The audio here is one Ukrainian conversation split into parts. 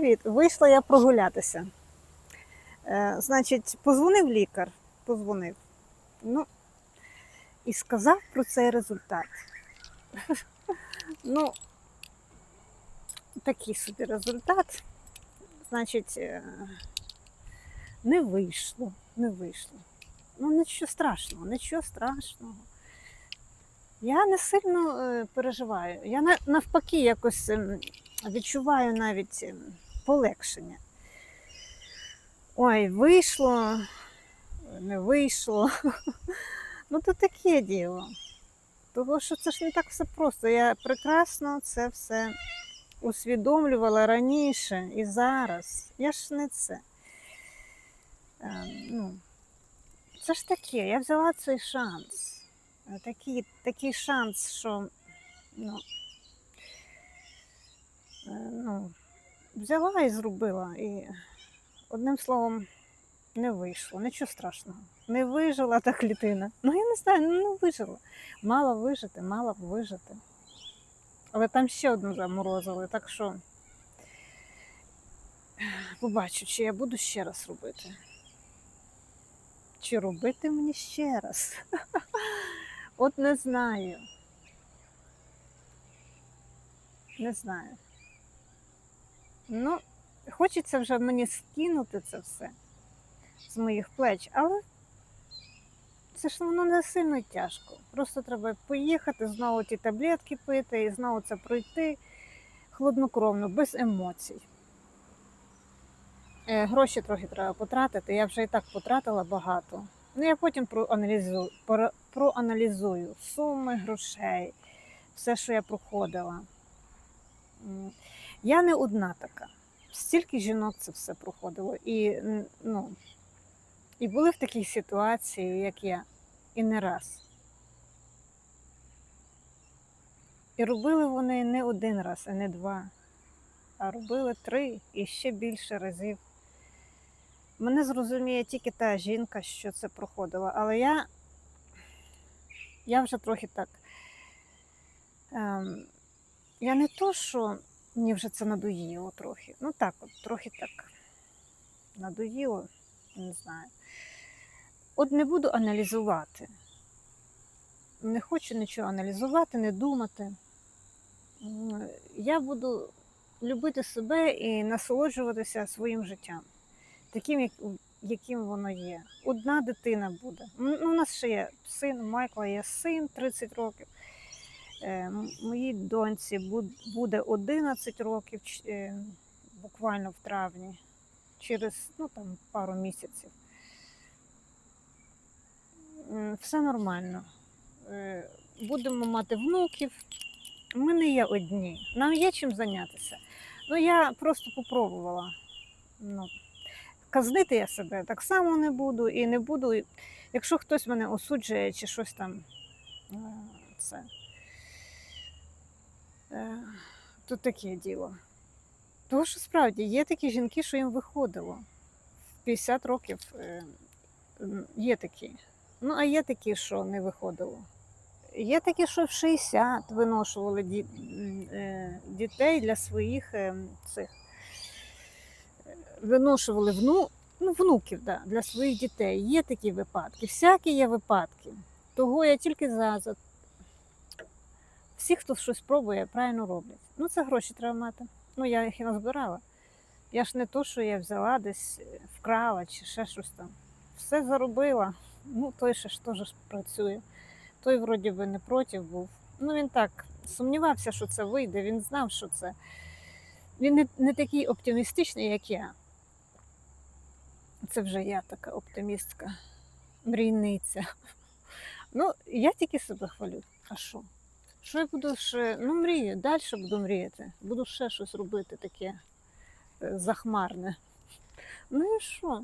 Привіт. Вийшла я прогулятися. Е, значить, позвонив лікар, позвонив. Ну, і сказав про цей результат. Ну, такий собі результат. Значить, е, не вийшло, не вийшло. Ну, нічого страшного, нічого страшного. Я не сильно е, переживаю. Я навпаки якось ем, відчуваю навіть ем, полегшення. Ой, вийшло, не вийшло. Ну, то таке діло. Того, що це ж не так все просто. Я прекрасно це все усвідомлювала раніше і зараз. Я ж не це. Ем, ну, це ж таке, я взяла цей шанс. Е, Такий, такий шанс, що ну, е, ну, взяла і зробила. І одним словом, не вийшло, нічого страшного. Не вижила та клітина. Ну, я не знаю, ну не вижила. Мала вижити, мала б вижити. Але там ще одну заморозили, так що побачу, чи я буду ще раз робити. Чи робити мені ще раз? От не знаю. Не знаю. Ну, хочеться вже мені скинути це все з моїх плеч, але це ж воно не сильно тяжко. Просто треба поїхати, знову ті таблетки пити і знову це пройти хладнокровно, без емоцій. Е, Гроші трохи треба потратити. Я вже і так потратила багато. Ну, я потім проаналізую, проаналізую суми грошей, все, що я проходила. Я не одна така. Стільки жінок це все проходило. І, ну, і були в такій ситуації, як я, і не раз. І робили вони не один раз, а не два, а робили три і ще більше разів. Мене зрозуміє тільки та жінка, що це проходила, але я, я вже трохи так. Ем, я не то, що мені вже це надоїло трохи. Ну так, от трохи так надоїло, не знаю. От не буду аналізувати. Не хочу нічого аналізувати, не думати. Я буду любити себе і насолоджуватися своїм життям, таким, яким воно є. Одна дитина буде. Ну, у нас ще є син, у Майкла є син 30 років. Е, Моїй доньці буде 11 років, е, буквально в травні, через ну, там, пару місяців. Все нормально. Е, Будемо мати внуків. Ми не є одні. Нам є чим зайнятися. Ну, я просто попробувала. Ну, казнити я себе так само не буду і не буду. Якщо хтось мене осуджує чи щось там, це, е, то таке діло. Тому що справді є такі жінки, що їм виходило. В 50 років е, є такі. Ну, а є такі, що не виходило. Є такі, що в 60 виношували е, дітей для своїх цих. Виношували вну, ну, внуків да, для своїх дітей. Є такі випадки. Всякі є випадки. Того я тільки за. за... Всі, хто щось пробує, правильно роблять. Ну, це гроші треба мати. Ну, я їх і назбирала. Я ж не то, що я взяла десь, е, вкрала чи ще щось там. Все заробила. Ну, той ще ж теж працює. Той, вроді би, не проти був. Ну, він так сумнівався, що це вийде. Він знав, що це. Він не, не такий оптимістичний, як я. Це вже я така оптимістка, мрійниця. Ну, я тільки себе хвалю. А що? Що я буду ще? Ну, мрію, далі буду мріяти. Буду ще щось робити таке е, захмарне. Ну і що?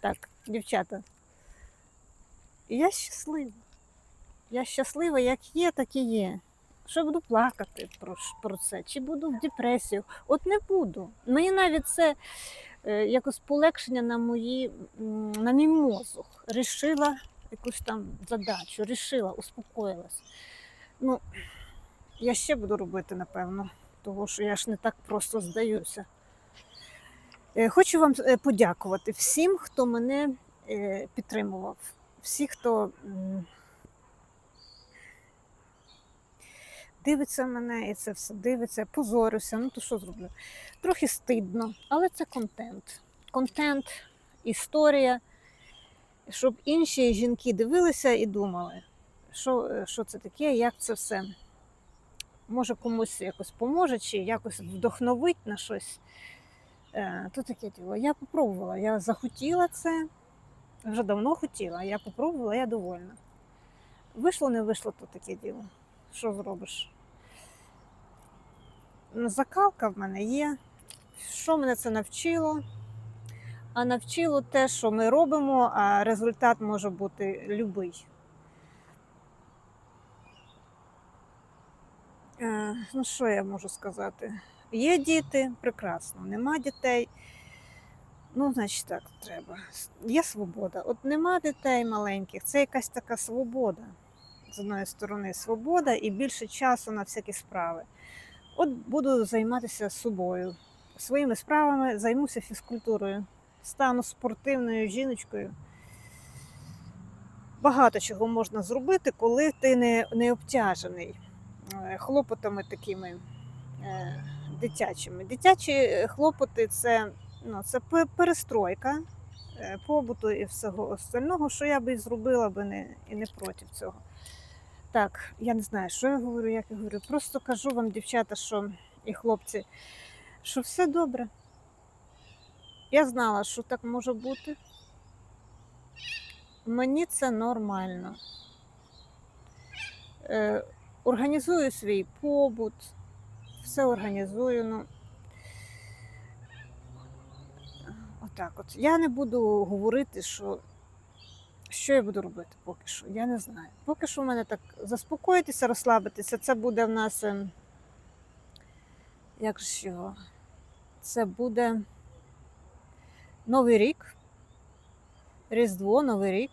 Так, дівчата. Я щаслива. Я щаслива, як є, так і є. Що буду плакати про, про це, чи буду в депресію. От не буду. Мені навіть це е, якось полегшення на мої, на мій мозок. Рішила якусь там задачу, рішила, успокоїлась. Ну, я ще буду робити, напевно, Тому що я ж не так просто здаюся. Е, Хочу вам е, подякувати всім, хто мене е, підтримував, всі, хто дивиться мене і це все дивиться, позорюся. Ну то що зроблю? Трохи стидно, але це контент. Контент, історія, щоб інші жінки дивилися і думали, що, е, що це таке, як це все. Може комусь якось поможе, чи якось вдохновить на щось. Е, то таке діло. Я попробувала, я захотіла це, вже давно хотіла, я попробувала, я довольна. Вийшло, не вийшло, то таке діло. Що зробиш? Ну, Закалка в мене є. Що мене це навчило? А навчило те, що ми робимо, а результат може бути любий. Ну, що я можу сказати? Є діти, прекрасно, нема дітей. Ну, значить, так треба. Є свобода. От нема дітей маленьких, це якась така свобода. З одної сторони, свобода і більше часу на всякі справи. От буду займатися собою, своїми справами, займуся фізкультурою, стану спортивною жіночкою. Багато чого можна зробити, коли ти не, не обтяжений е, хлопотами такими е, дитячими. Дитячі е, хлопоти це, ну, це перестройка е, побуту і всього остального, що я би і зробила би не, і не проти цього. Так, я не знаю, що я говорю, як я говорю. Просто кажу вам, дівчата, що і хлопці, що все добре. Я знала, що так може бути. Мені це нормально. Е, організую свій побут, все організую. Ну, отак от. Я не буду говорити, що, що я буду робити поки що. Я не знаю. Поки що в мене так заспокоїтися, розслабитися. Це буде в нас. ем, Як його? Це буде Новий рік. Різдво, Новий рік.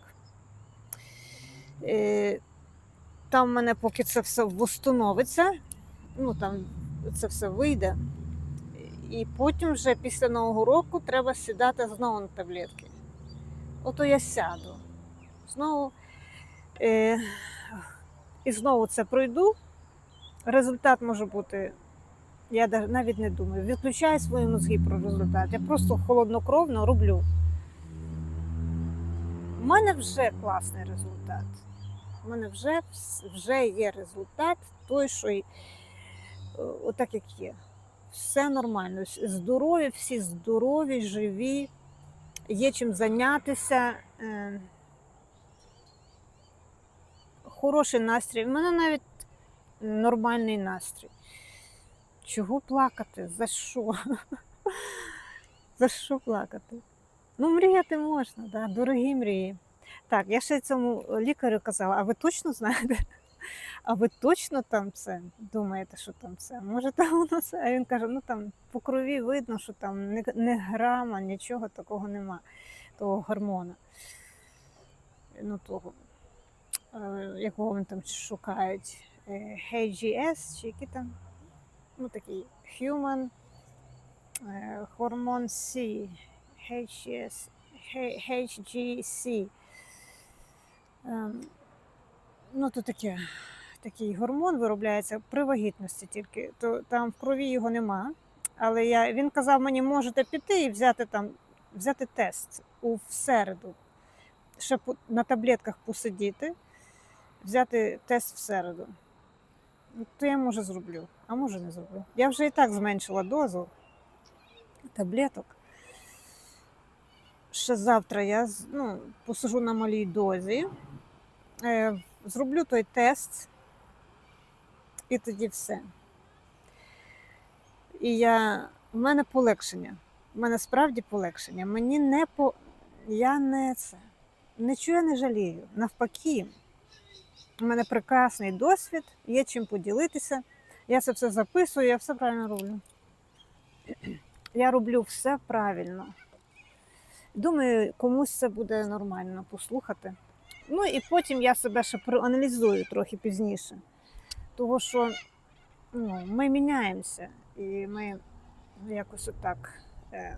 Там в мене поки це все восстановиться, ну там це все вийде. І потім вже після Нового року треба сідати знову на таблетки. Ото я сяду. Знову е, і знову це пройду. Результат може бути, я навіть не думаю. Відключаю свої мозги про результат. Я просто холоднокровно роблю. У мене вже класний результат. У мене вже, вже є результат той, що е, отак як є. Все нормально. Здорові, всі здорові, живі, є чим зайнятися. е, Хороший настрій. У мене навіть нормальний настрій. Чого плакати? За що? За що плакати? Ну, мріяти можна, да? дорогі мрії. Так, я ще цьому лікарю казала, а ви точно знаєте? А ви точно там це думаєте, що там це? Може там воно це? А він каже, ну там по крові видно, що там не, не грама, нічого такого нема, того гормона. Ну, того, е, якого вони там шукають. Е, HGS, чи які там? Ну, такий Human е, Hormone C, HGS, HGC. Ем, Ну, то таке, такий гормон виробляється при вагітності тільки. То там в крові його нема. Але я, він казав мені, можете піти і взяти там, взяти тест у середу. Ще на таблетках посидіти, взяти тест в середу. Ну, То я може зроблю, а може не зроблю. Я вже і так зменшила дозу таблеток. Ще завтра я ну, посижу на малій дозі, зроблю той тест, і тоді все. І я, в мене полегшення. У мене справді полегшення. Мені не по. Я не це. Нічого я не жалію. Навпаки, у мене прекрасний досвід, є чим поділитися. Я це все записую, я все правильно роблю. Я роблю все правильно. Думаю, комусь це буде нормально послухати. Ну і потім я себе ще проаналізую трохи пізніше. Того що ну, ми міняємося, і ми якось отак. Е,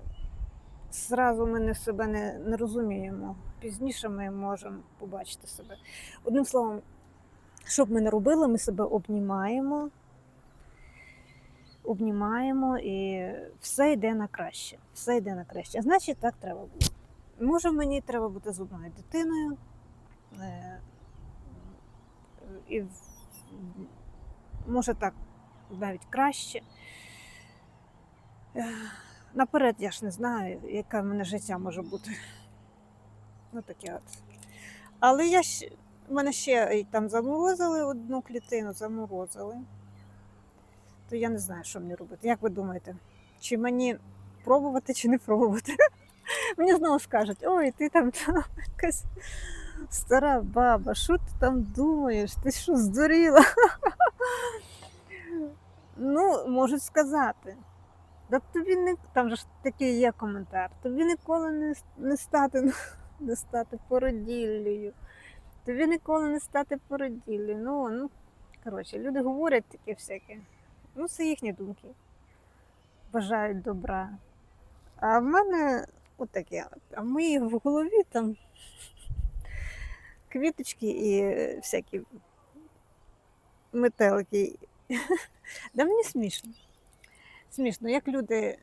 зразу ми не себе не, не розуміємо. Пізніше ми можемо побачити себе. Одним словом, що б ми не робили, ми себе обнімаємо, обнімаємо і все йде на краще. Все йде на краще. Значить, так треба бути. Може, мені треба бути з одною дитиною. Е, І може так навіть краще. Наперед я ж не знаю, яке в мене життя може бути. Ну таке от. Але я в мене ще там заморозили одну клітину, заморозили. То я не знаю, що мені робити. Як ви думаєте? Чи мені пробувати, чи не пробувати? Мені знову скажуть, ой, ти там якась стара баба, що ти там думаєш? Ти що, здуріла? Ну, можуть сказати. Да тобі не там же ж такий є коментар. Тобі ніколи не, не стати не стати породіллею. Тобі ніколи не стати породіллею. Ну, ну, коротше, люди говорять таке всяке. Ну, це їхні думки. Бажають добра. А в мене отаке. от. А в моїй в голові там квіточки і всякі метелики. Да мені смішно. Смішно, як люди е,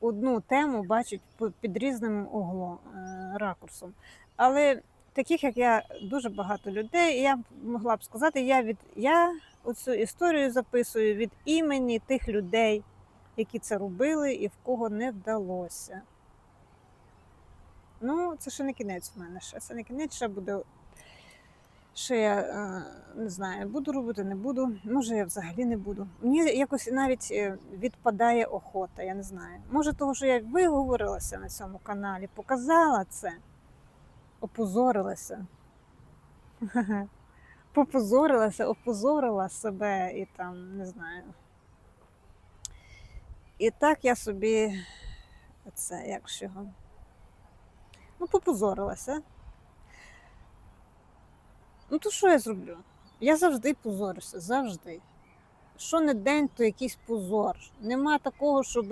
одну тему бачать під різним углом, е, ракурсом. Але таких, як я, дуже багато людей, і я могла б сказати, я від я оцю історію записую від імені тих людей, які це робили і в кого не вдалося. Ну, це ще не кінець в мене. Ще це не кінець, ще буде. Ще я е, не знаю, буду робити, не буду. Може, я взагалі не буду. Мені якось навіть е, відпадає охота, я не знаю. Може, того, що я виговорилася на цьому каналі, показала це, опозорилася. Попозорилася, опозорила себе і там, не знаю. І так я собі це, як його. Ну, попозорилася. Ну, то що я зроблю? Я завжди позорюся, завжди. Що не день, то якийсь позор. Нема такого, щоб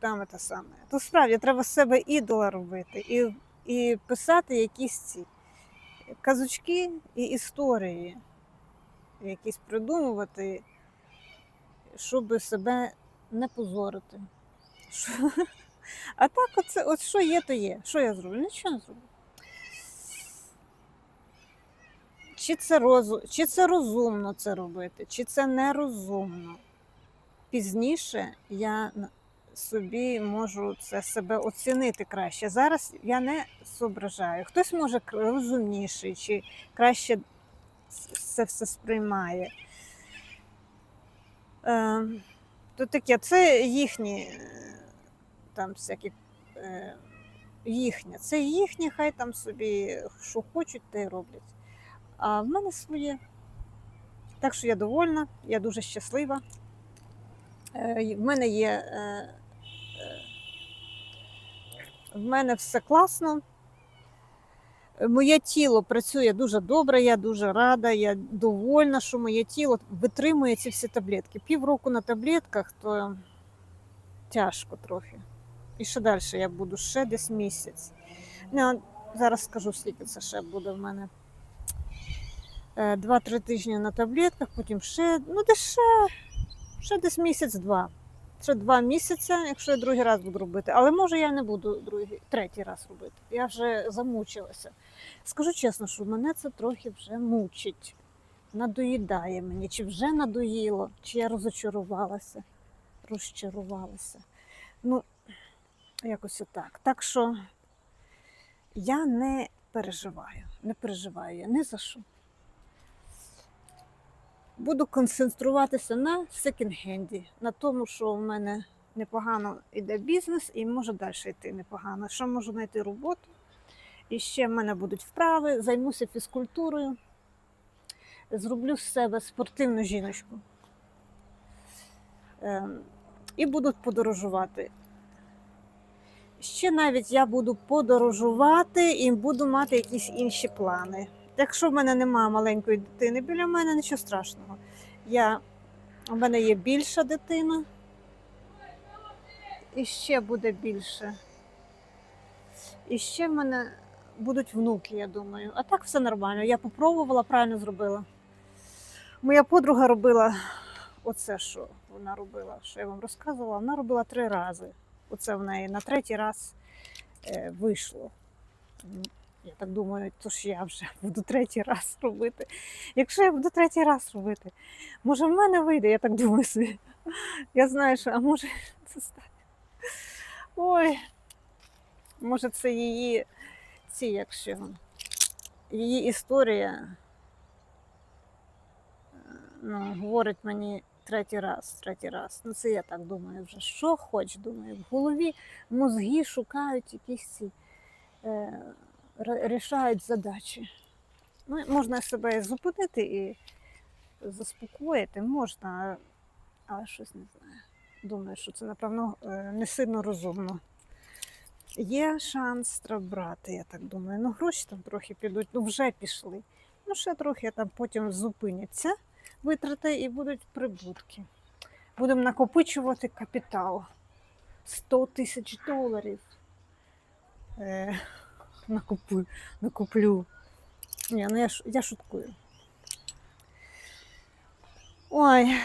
там те саме. То справді треба з себе ідола робити і, і писати якісь ці казочки і історії, якісь придумувати, щоб себе не позорити. Що- А так, оце, от що є, то є. Що я зроблю? Нічого не зроблю. Чи це, розу... чи це розумно це робити, чи це нерозумно. Пізніше я собі можу це себе оцінити краще. Зараз я не зображаю. Хтось може розумніший, чи краще це все сприймає. Е, то таке, це їхні е, там всякі. Е, їхнє. Це їхнє, хай там собі що хочуть, те й роблять. А в мене своє. Так що я довольна, я дуже щаслива. Е, В мене є. е, е, В мене все класно. Моє тіло працює дуже добре, я дуже рада, я довольна, що моє тіло витримує ці всі таблетки. Півроку на таблетках, то тяжко трохи. І ще далі я буду ще десь місяць. Ну, зараз скажу, скільки це ще буде в мене. Е, Два-три тижні на таблетках, потім ще, ну десь ще, ще десь місяць-два. Ще два місяці, якщо я другий раз буду робити. Але може я не буду другий, третій раз робити. Я вже замучилася. Скажу чесно, що мене це трохи вже мучить. Надоїдає мені, чи вже надоїло, чи я розочарувалася, розчарувалася. Ну, якось отак. Так що я не переживаю, не переживаю я ні за що. Буду концентруватися на секонд-хенді, на тому, що в мене непогано йде бізнес і може далі йти непогано. Що можу знайти роботу. І ще в мене будуть вправи, займуся фізкультурою, зроблю з себе спортивну жіночку. Ем, І буду подорожувати. Ще навіть я буду подорожувати і буду мати якісь інші плани. Якщо в мене немає маленької дитини біля мене, нічого страшного. Я У мене є більша дитина. І ще буде більше. І ще в мене будуть внуки, я думаю. А так все нормально. Я попробувала, правильно зробила. Моя подруга робила оце, що вона робила, що я вам розказувала. Вона робила три рази. Оце в неї на третій раз е, вийшло. Я так думаю, то ж я вже буду третій раз робити. Якщо я буду третій раз робити, може в мене вийде, я так думаю собі. Я знаю, що, а може це стане. Ой, може це її, ці, якщо її історія е, ну, говорить мені третій раз, третій раз. Ну, це я так думаю вже. Що хоч, думаю. В голові мозги шукають якісь ці, е, рішають задачі. Ну, можна себе зупинити і заспокоїти, можна, але щось не знаю. Думаю, що це, напевно, е, не сильно розумно. Є шанс брати, я так думаю. Ну, гроші там трохи підуть, ну вже пішли. Ну, ще трохи там потім зупиняться витрати і будуть прибутки. Будемо накопичувати капітал. 100 тисяч доларів. Накуплю, накуплю. Ні, ну я, я шуткую. Ой.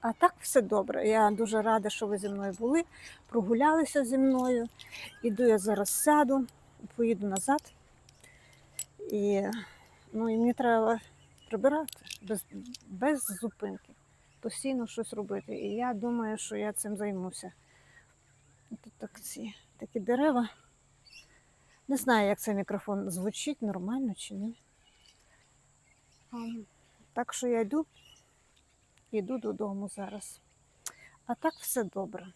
А так все добре. Я дуже рада, що ви зі мною були, прогулялися зі мною. Іду я зараз сяду, поїду назад. І, ну, і мені треба прибирати без, без зупинки, постійно щось робити. І я думаю, що я цим займуся. Тут так ці такі дерева. Не знаю, як цей мікрофон звучить, нормально чи ні. Так що я йду, йду додому зараз. А так все добре.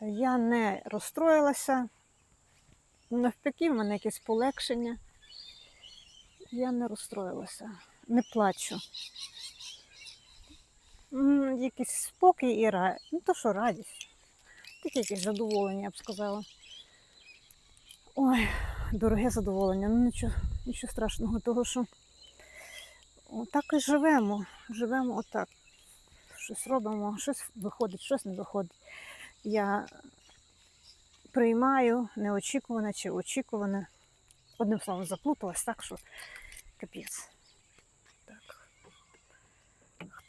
Я не розстроїлася. Навпаки, в мене якесь полегшення. Я не розстроїлася, не плачу. Якийсь спокій і ра... Ну, то що радість. Таке якесь задоволення, я б сказала. Ой, дороге задоволення. Ну нічого, нічого страшного, того що отак і живемо. Живемо отак. Щось робимо, щось виходить, щось не виходить. Я приймаю неочікуване чи очікуване. Одним словом, заплуталась так, що капець.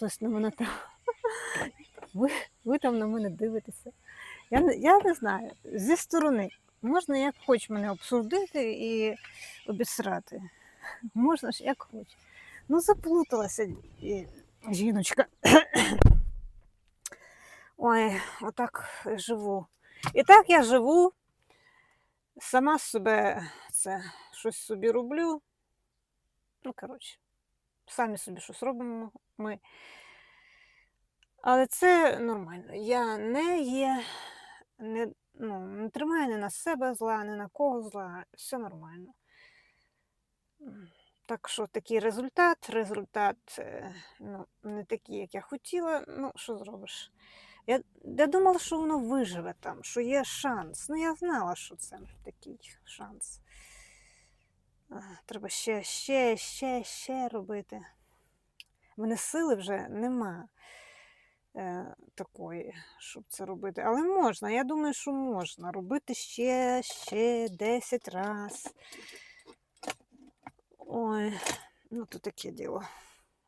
Хтось на мене там. Ви, ви там на мене дивитеся. Я, я не знаю, зі сторони. Можна як хоч мене обсудити і обісрати. Можна ж як хоч. Ну, заплуталася жіночка. Ой, отак живу. І так я живу, сама себе це щось собі роблю. Ну, коротше, самі собі щось робимо ми. Але це нормально. Я не є, не, ну, не тримаю ні на себе зла, ні на кого зла. Все нормально. Так що такий результат. Результат е, ну, не такий, як я хотіла. Ну, що зробиш? Я, я думала, що воно виживе там, що є шанс. Ну, я знала, що це такий шанс. Треба ще, ще, ще, ще робити. В мене сили вже нема е, такої, щоб це робити. Але можна, я думаю, що можна робити ще, ще 10 раз. Ой, ну то таке діло.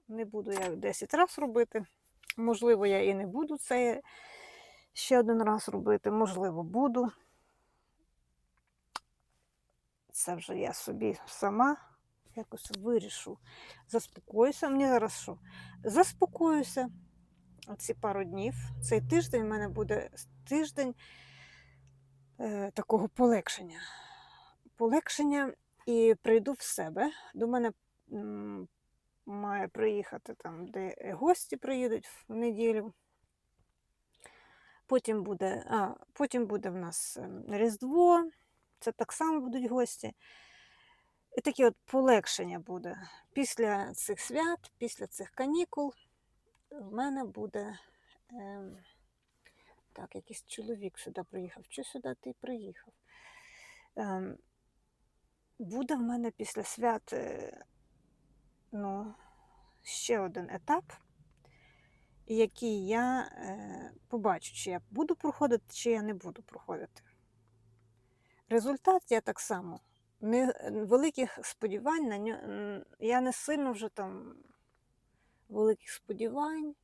Не буду я 10 раз робити. Можливо, я і не буду це ще один раз робити. Можливо, буду. Це вже я собі сама якось вирішу. Заспокоюся. Мені зараз що? Заспокоюся ці пару днів. Цей тиждень в мене буде тиждень е, такого полегшення. Полегшення і прийду в себе. До мене м, має приїхати там, де гості приїдуть в неділю. Потім буде, а, потім буде в нас ем, Різдво, це так само будуть гості. І таке от полегшення буде. Після цих свят, після цих канікул в мене буде. Ем, так, якийсь чоловік сюди приїхав. Чи сюди ти приїхав? Ем, буде в мене після свят е, ну, ще один етап, який я е, побачу, чи я буду проходити, чи я не буду проходити. Результат я так само. Не, великих сподівань на нього. Я не сильно вже там великих сподівань,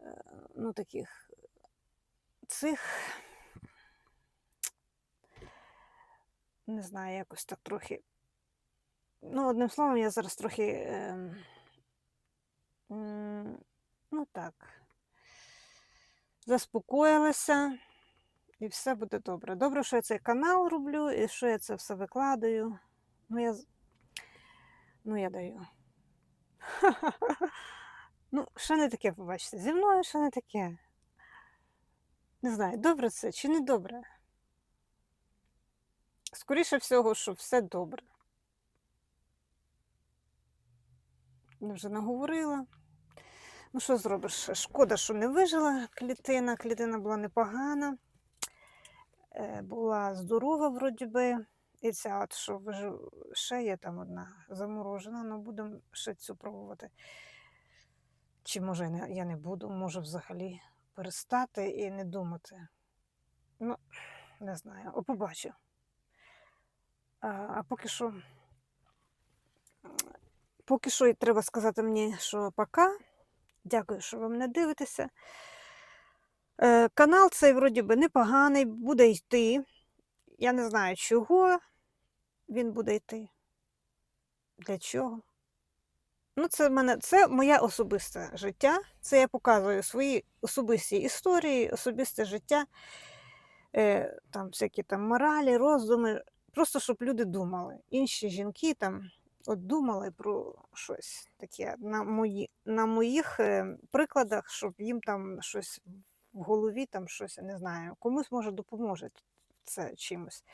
е, ну таких цих, не знаю, якось так трохи. Ну, одним словом, я зараз трохи. Е, ну так, заспокоїлася, і все буде добре. Добре, що я цей канал роблю і що я це все викладаю. Ну, я, ну, я даю. Ну, що не таке, побачите, зі мною що не таке. Не знаю, добре це чи не добре. Скоріше всього, що все добре. Я вже наговорила. Ну, що зробиш? Шкода, що не вижила клітина. Клітина була непогана, була здорова, вроді би. І ця, от, що ще є там одна заморожена, ну будемо ще цю пробувати. Чи може я не буду, може взагалі перестати і не думати. Ну, не знаю, О, побачу. А, а поки що, поки що і треба сказати мені, що пока. Дякую, що ви мене дивитеся. Е, канал цей вроді би непоганий, буде йти. Я не знаю, чого він буде йти. Для чого? Ну, це мене це моє особисте життя. Це я показую свої особисті історії, особисте життя, е, там всякі там моралі, роздуми. Просто щоб люди думали. Інші жінки там от думали про щось таке на, мої, на моїх е, прикладах, щоб їм там щось в голові, там щось, я не знаю, комусь може допоможе це чимось.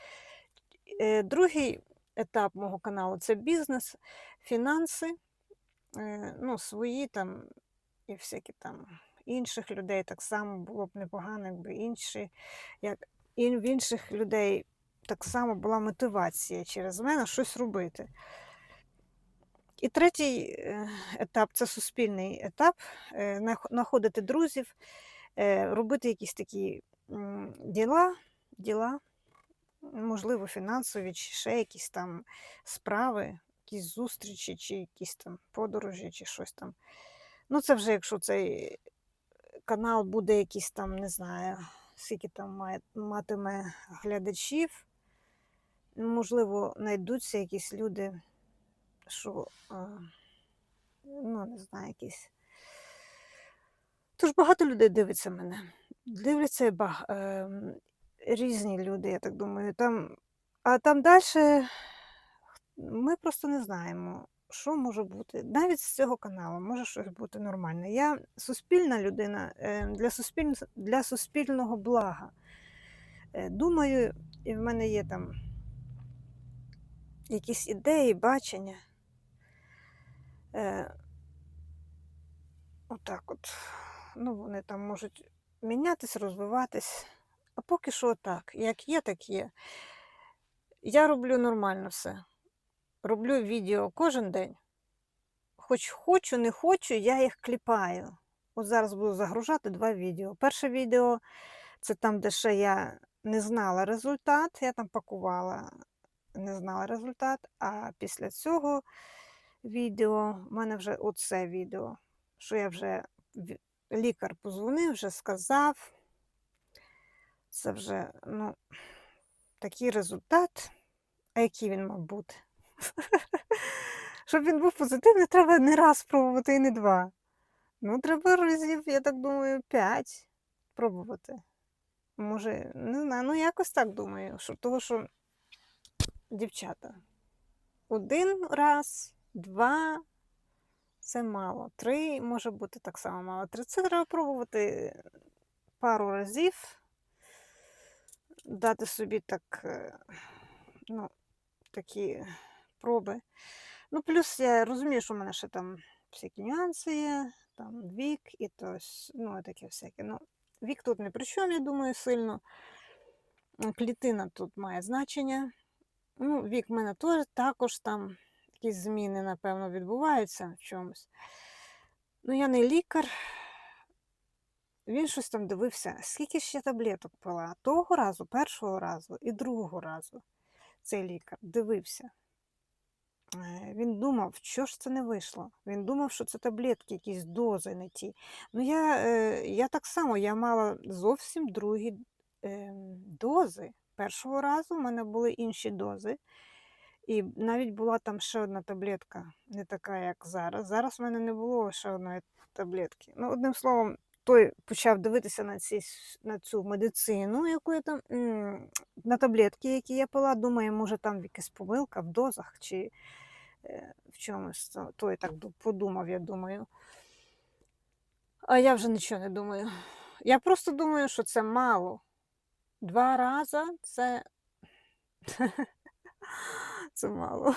Е, Другий етап мого каналу це бізнес, фінанси, е, ну, свої там і всякі там інших людей так само було б непогано, якби інші, як і в інших людей так само була мотивація через мене щось робити. І третій е, етап це суспільний етап, знаходити друзів, робити якісь такі діла, діла, можливо, фінансові, чи ще якісь там справи, якісь зустрічі, чи якісь там подорожі, чи щось там. Ну, це вже якщо цей канал буде якийсь там, не знаю, скільки там має, матиме глядачів. Можливо, знайдуться якісь люди, що, ну, не знаю, якісь. Тож багато людей дивиться мене. Дивляться баг... ем, різні люди, я так думаю. Там... А там далі ми просто не знаємо, що може бути. Навіть з цього каналу може щось бути нормальне. Я суспільна людина е, для, суспіль... для суспільного блага. Е, Думаю, і в мене є там якісь ідеї, бачення. Е, Отак от. Ну, вони там можуть мінятись, розвиватись. А поки що так. Як є, так є. Я роблю нормально все. Роблю відео кожен день. Хоч хочу, не хочу, я їх кліпаю. От зараз буду загружати два відео. Перше відео це там, де ще я не знала результат, я там пакувала, не знала результат. А після цього відео в мене вже оце відео, що я вже лікар позвонив, вже сказав. Це вже, ну, такий результат. А який він мав бути? Щоб він був позитивний, треба не раз спробувати і не два. Ну, треба разів, я так думаю, п'ять пробувати. Може, не знаю, ну якось так думаю, що того, що дівчата. Один раз, два це мало. Три може бути так само мало. Три це треба пробувати пару разів, дати собі так, е, ну, такі проби. Ну, плюс я розумію, що в мене ще там всякі нюанси є, там вік і то, с- ну, таке всяке. Ну, вік тут не при чому, я думаю, сильно. Клітина тут має значення. Ну, вік в мене теж також там якісь зміни, напевно, відбуваються в чомусь. Ну, я не лікар. Він щось там дивився, скільки я таблеток пила. Того разу, першого разу і другого разу цей лікар дивився. Е, Він думав, що ж це не вийшло. Він думав, що це таблетки, якісь дози не ті. Ну, я, е, я так само я мала зовсім другі е, дози. Першого разу в мене були інші дози. І навіть була там ще одна таблетка, не така, як зараз. Зараз в мене не було ще одної таблетки. Ну, одним словом, той почав дивитися на, ці, на цю медицину, яку я там, на таблетки, які я пила. Думаю, може там якась помилка в дозах чи е, в чомусь. Той так подумав, я думаю. А я вже нічого не думаю. Я просто думаю, що це мало. Два рази це, це мало.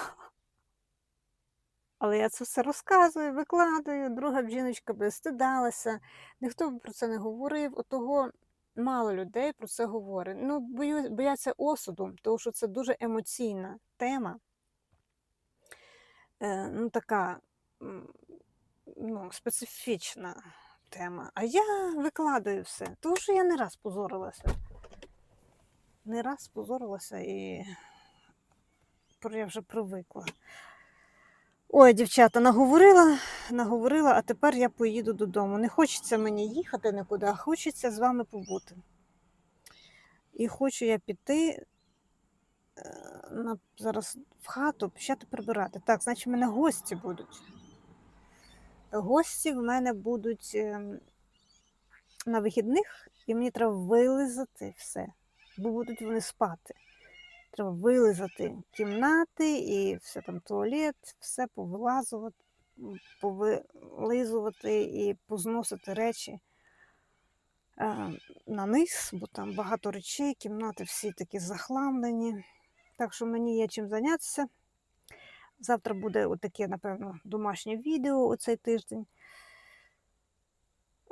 Але я це все розказую, викладаю, друга б жіночка би стидалася, ніхто б про це не говорив, отого мало людей про це говорить. Ну, бояться осуду, тому що це дуже емоційна тема. Е, ну, така ну, специфічна тема. А я викладаю все, тому що я не раз позорилася. Не раз позорилася і я вже привикла. Ой, дівчата, наговорила, наговорила, а тепер я поїду додому. Не хочеться мені їхати нікуди, а хочеться з вами побути. І хочу я піти е, на, зараз в хату почати прибирати. Так, значить, в мене гості будуть. Гості в мене будуть ем, на вихідних, і мені треба вилизати все, бо будуть вони спати. Треба вилизати кімнати і все там туалет, все повилазувати, повилизувати і позносити речі е, на низ, бо там багато речей, кімнати всі такі захламлені. Так що мені є чим зайнятися. Завтра буде отаке, напевно, домашнє відео у цей тиждень.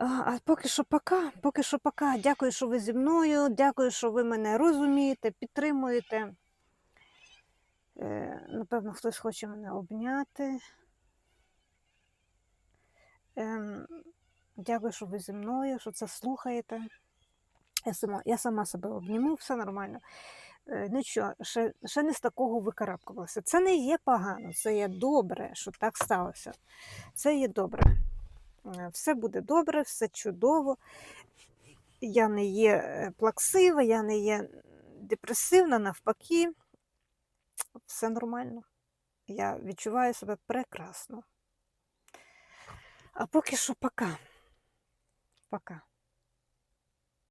А, поки що пока, поки що пока. Дякую, що ви зі мною. Дякую, що ви мене розумієте, підтримуєте. Е, напевно, хтось хоче мене обняти. Ем, дякую, що ви зі мною, що це слухаєте. Я сама, я сама себе обніму, все нормально. Е, Нічого, ще, ще не з такого викарабкувалася. Це не є погано, це є добре, що так сталося. Це є добре. Е, Все буде добре, все чудово. Я не є е, плаксива, я не є депресивна, навпаки, все нормально. Я відчуваю себе прекрасно. А поки що пока. Пока.